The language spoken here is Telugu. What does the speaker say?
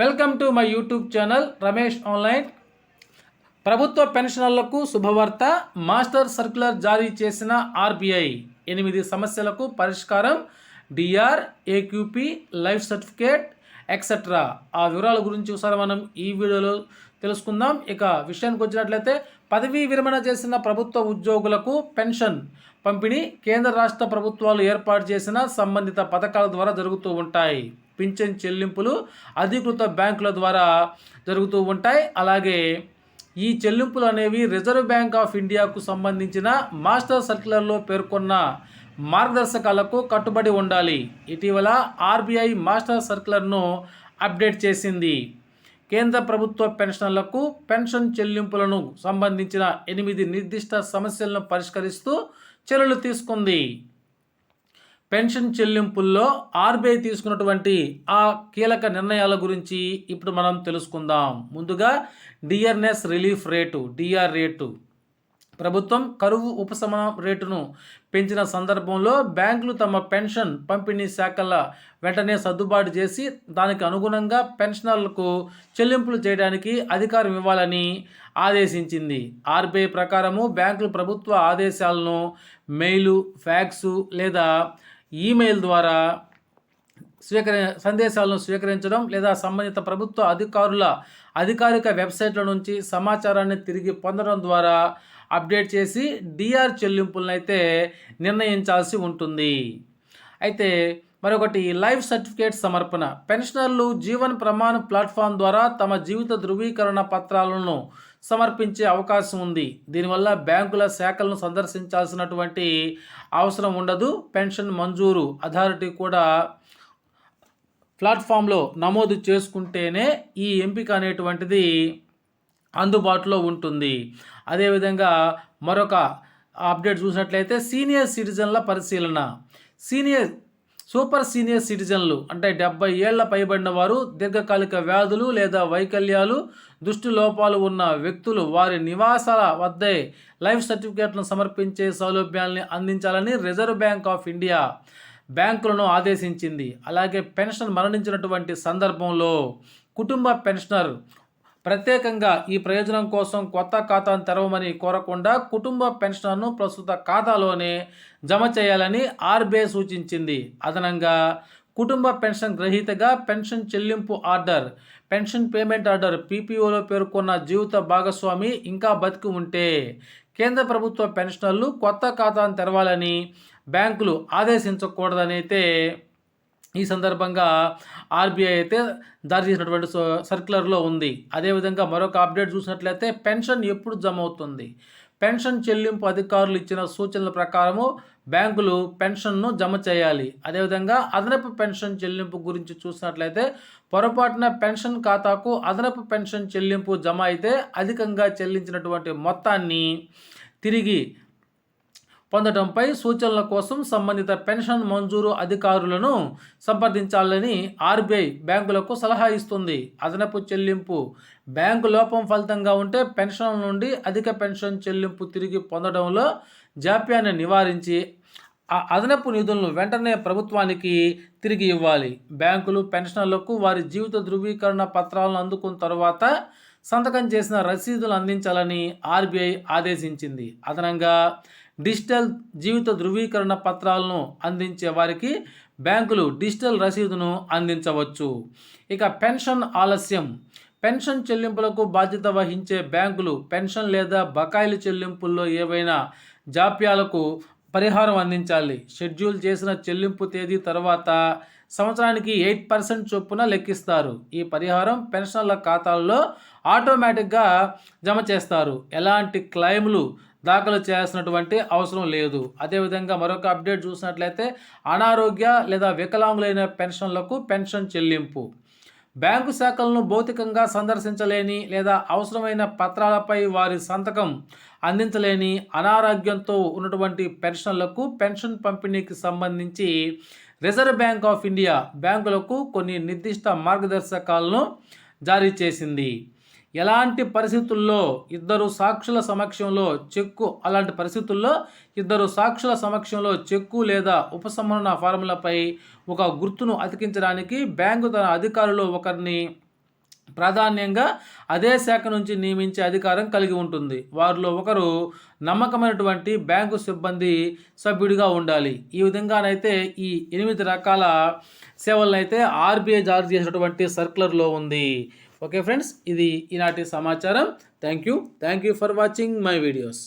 Welcome to my YouTube channel Ramesh online ప్రభుత్వ పెన్షనర్లకు శుభవార్త. మాస్టర్ సర్క్యులర్ జారీ చేసిన ఆర్బీఐ ఎనిమిది సమస్యలకు పరిష్కారం. డిఆర్ ఏక్యూపీ లైఫ్ సర్టిఫికేట్ ఎక్సెట్రా ఆ వివరాల గురించి ఒకసారి మనం ఈ వీడియోలో తెలుసుకుందాం. ఇక విషయానికి వచ్చినట్లయితే పదవీ విరమణ చేసిన ప్రభుత్వ ఉద్యోగులకు పెన్షన్ పంపిణీ కేంద్ర రాష్ట్ర ప్రభుత్వాలు ఏర్పాటు చేసిన సంబంధిత పథకాల ద్వారా జరుగుతూ ఉంటాయి. పింఛన్ చెల్లింపులు అధికృత బ్యాంకుల ద్వారా జరుగుతూ ఉంటాయి. అలాగే ఈ చెల్లింపులు అనేవి రిజర్వ్ బ్యాంక్ ఆఫ్ ఇండియాకు సంబంధించిన మాస్టర్ సర్క్యులర్లో పేర్కొన్న మార్గదర్శకాలకు కట్టుబడి ఉండాలి. ఇటీవల ఆర్బీఐ మాస్టర్ సర్క్యులర్ను అప్డేట్ చేసింది. కేంద్ర ప్రభుత్వ పెన్షన్లకు పెన్షన్ చెల్లింపులను సంబంధించిన ఎనిమిది నిర్దిష్ట సమస్యలను పరిష్కరిస్తూ చర్యలు తీసుకుంది. పెన్షన్ చెల్లింపుల్లో ఆర్బీఐ తీసుకున్నటువంటి ఆ కీలక నిర్ణయాల గురించి ఇప్పుడు మనం తెలుసుకుందాం. ముందుగా dearness relief rate DR rate. ప్రభుత్వం కరువు ఉపశమన రేటును పెంచిన సందర్భంలో బ్యాంకులు తమ పెన్షన్ పంపిణీ శాఖల వెంటనే సర్దుబాటు చేసి దానికి అనుగుణంగా పెన్షనర్లకు చెల్లింపులు చేయడానికి అధికారం ఇవ్వాలని ఆదేశించింది. ఆర్బీఐ ప్రకారము బ్యాంకులు ప్రభుత్వ ఆదేశాలను మెయిలు ఫ్యాక్సు లేదా ఈమెయిల్ ద్వారా స్వీకరి సందేశాలను స్వీకరించడం లేదా సంబంధిత ప్రభుత్వ అధికారుల అధికారిక వెబ్సైట్ల నుంచి సమాచారాన్ని తిరిగి పొందడం ద్వారా అప్డేట్ చేసి డిఆర్ చెల్లింపులను అయితే నిర్ణయించాల్సి ఉంటుంది. అయితే మరొకటి లైఫ్ సర్టిఫికేట్ సమర్పణ. పెన్షనర్లు జీవన్ ప్రమాణ ప్లాట్ఫామ్ ద్వారా తమ జీవిత ధృవీకరణ పత్రాలను సమర్పించే అవకాశం ఉంది. దీనివల్ల బ్యాంకుల శాఖలను సందర్శించాల్సినటువంటి అవసరం ఉండదు. పెన్షన్ మంజూరు అథారిటీ కూడా ప్లాట్ఫామ్లో నమోదు చేసుకుంటేనే ఈ ఎంపిక అనేటువంటిది అందుబాటులో ఉంటుంది. అదేవిధంగా మరొక అప్డేట్ చూసినట్లయితే సీనియర్ సిటిజన్ల పరిశీలన. సీనియర్ సూపర్ సీనియర్ సిటిజన్లు అంటే డెబ్బై ఏళ్ళ పైబడిన వారు దీర్ఘకాలిక వ్యాధులు లేదా వైకల్యాలు దృష్టి లోపాలు ఉన్న వ్యక్తులు వారి నివాసాల వద్దే లైఫ్ సర్టిఫికేట్లను సమర్పించే సౌలభ్యాల్ని అందించాలని రిజర్వ్ బ్యాంక్ ఆఫ్ ఇండియా బ్యాంకులను ఆదేశించింది. అలాగే పెన్షన్ మరణించినటువంటి సందర్భంలో కుటుంబ పెన్షనర్ ప్రత్యేకంగా ఈ ప్రయోజనం కోసం కొత్త ఖాతాను తెరవమని కోరకుండా కుటుంబ పెన్షన్ను ప్రస్తుత ఖాతాలోనే జమ చేయాలని ఆర్బీఐ సూచించింది. అదనంగా కుటుంబ పెన్షన్ గ్రహీతగా పెన్షన్ చెల్లింపు ఆర్డర్ పెన్షన్ పేమెంట్ ఆర్డర్ పీపీఓలో పేర్కొన్న జీవిత భాగస్వామి ఇంకా బతికి ఉంటే కేంద్ర ప్రభుత్వ పెన్షనర్లు కొత్త ఖాతాను తెరవాలని బ్యాంకులు ఆదేశించకూడదనైతే ఈ సందర్భంగా ఆర్బీఐ అయితే జారీ చేసినటువంటి సర్క్యులర్లో ఉంది. అదేవిధంగా మరొక అప్డేట్ చూసినట్లయితే పెన్షన్ ఎప్పుడు జమ అవుతుంది పెన్షన్ చెల్లింపు అధికారులు ఇచ్చిన సూచనల ప్రకారము బ్యాంకులు పెన్షన్ను జమ చేయాలి. అదేవిధంగా అదనపు పెన్షన్ చెల్లింపు గురించి చూసినట్లయితే పొరపాటున పెన్షన్ ఖాతాకు అదనపు పెన్షన్ చెల్లింపు జమ అయితే అధికంగా చెల్లించినటువంటి మొత్తాన్ని తిరిగి పొందడంపై సూచనల కోసం సంబంధిత పెన్షన్ మంజూరు అధికారులను సంప్రదించాలని ఆర్బీఐ బ్యాంకులకు సలహా ఇస్తుంది. అదనపు చెల్లింపు. బ్యాంకు లోపం ఫలితంగా ఉంటే పెన్షన్ నుండి అధిక పెన్షన్ చెల్లింపు తిరిగి పొందడంలో జాప్యాన్ని నివారించి ఆ అదనపు నిధులను వెంటనే ప్రభుత్వానికి తిరిగి ఇవ్వాలి. బ్యాంకులు పెన్షనర్లకు వారి జీవిత ధృవీకరణ పత్రాలను అందుకున్న తర్వాత సంతకం చేసిన రసీదులు అందించాలని ఆర్బీఐ ఆదేశించింది. అదనంగా డిజిటల్ జీవిత ధృవీకరణ పత్రాలను అందించే వారికి బ్యాంకులు డిజిటల్ రసీదును అందించవచ్చు. ఇక పెన్షన్ ఆలస్యం. పెన్షన్ చెల్లింపులకు బాధ్యత వహించే బ్యాంకులు పెన్షన్ లేదా బకాయిల చెల్లింపుల్లో ఏవైనా జాప్యాలకు పరిహారం అందించాలి. షెడ్యూల్ చేసిన చెల్లింపు తేదీ తర్వాత సంవత్సరానికి ఎయిట్ పర్సెంట్ చొప్పున లెక్కిస్తారు. ఈ పరిహారం పెన్షన్ల ఖాతాల్లో ఆటోమేటిక్గా జమ చేస్తారు. ఎలాంటి క్లెయిమ్లు దాఖలు చేయాల్సినటువంటి అవసరం లేదు. అదేవిధంగా మరొక అప్డేట్ చూసినట్లయితే అనారోగ్య లేదా వికలాంగులైన పెన్షన్లకు పెన్షన్ చెల్లింపు. బ్యాంకు శాఖలను భౌతికంగా సందర్శించలేని లేదా అవసరమైన పత్రాలపై వారి సంతకం అందించలేని అనారోగ్యంతో ఉన్నటువంటి పెన్షన్లకు పెన్షన్ పంపిణీకి సంబంధించి రిజర్వ్ బ్యాంక్ ఆఫ్ ఇండియా బ్యాంకులకు కొన్ని నిర్దిష్ట మార్గదర్శకాలను జారీ చేసింది. ఎలాంటి పరిస్థితుల్లో ఇద్దరు సాక్షుల సమక్షంలో చెక్కు అలాంటి పరిస్థితుల్లో ఇద్దరు సాక్షుల సమక్షంలో చెక్కు లేదా ఉపసంహరణ ఫారములపై ఒక గుర్తును అతికించడానికి బ్యాంకు తన అధికారులు ఒకరిని ప్రాధాన్యంగా అదే శాఖ నుంచి నియమించే అధికారం కలిగి ఉంటుంది. వారిలో ఒకరు నమ్మకమైనటువంటి బ్యాంకు సిబ్బంది సభ్యుడిగా ఉండాలి. ఈ విధంగానైతే ఈ ఎనిమిది రకాల సేవలనైతే ఆర్బీఐ జారీ చేసినటువంటి సర్కులర్లో ఉంది. ఓకే ఫ్రెండ్స్ ఇది ఈనాటి సమాచారం. Thank you thank you for watching my videos